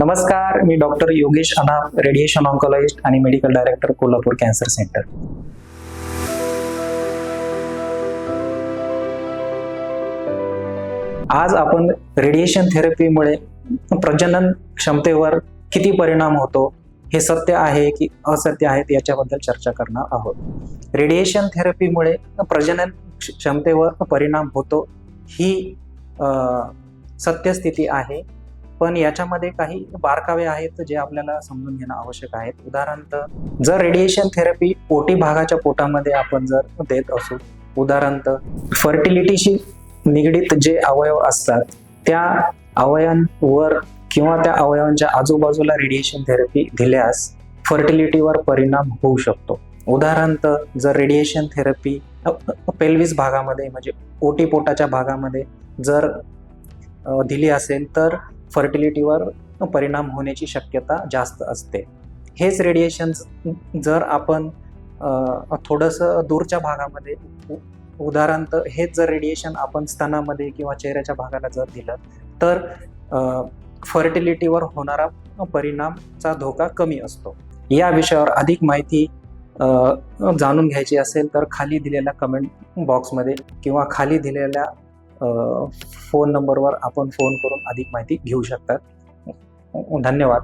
नमस्कार मी doctor Yogesh Anap radiation oncologist आणि medical director Kolhapur cancer centre आज आपण रेडिएशन थेरपीमुळे प्रजनन क्षमतेवर किती परिणाम होतो हे सत्य आहे की असत्य आहे याच्याबद्दल चर्चा करणार आहोत. रेडिएशन थेरपीमुळे प्रजनन क्षमतेवर परिणाम होतो ही सत्यस्थिती आहे. पण याच्यामध्ये काही बारकावे आहेत जे आपल्याला समजून घेणं आवश्यक आहे उदाहरणार्थ जर रेडिएशन थेरपी पोटी भागाच्या पोटामध्ये आपण जर देत असू उदाहरणार्थ फर्टिलिटीशी निगडीत जे अवयव असतात त्या अवयवांवर किंवा त्या अवयवांच्या आजूबाजूला रेडिएशन थेरपी दिल्यास फर्टिलिटीवर परिणाम होऊ शकतो. उदाहरणार्थ जर रेडिएशन थेरपी पेल्विस भागामध्ये म्हणजे ओटी पोटाच्या भागामध्ये जर दिली असेल तर फर्टिलिटीवर परिणाम होण्याची शक्यता जास्त असते. हेच रेडिएशन्स जर आपण थोडंसं दूरच्या भागामध्ये उ- उदाहरणार्थ हेच जर रेडिएशन आपण स्तनामध्ये किंवा चेहऱ्याच्या भागाला जर दिलं तर फर्टिलिटीवर होणारा परिणामचा धोका कमी असतो. या विषयावर अधिक माहिती जाणून घ्यायची असेल तर खाली दिलेल्या कमेंट बॉक्समध्ये किंवा खाली दिलेल्या फोन नंबरवर आपण फोन करून अधिक माहिती घेऊ शकतात. धन्यवाद.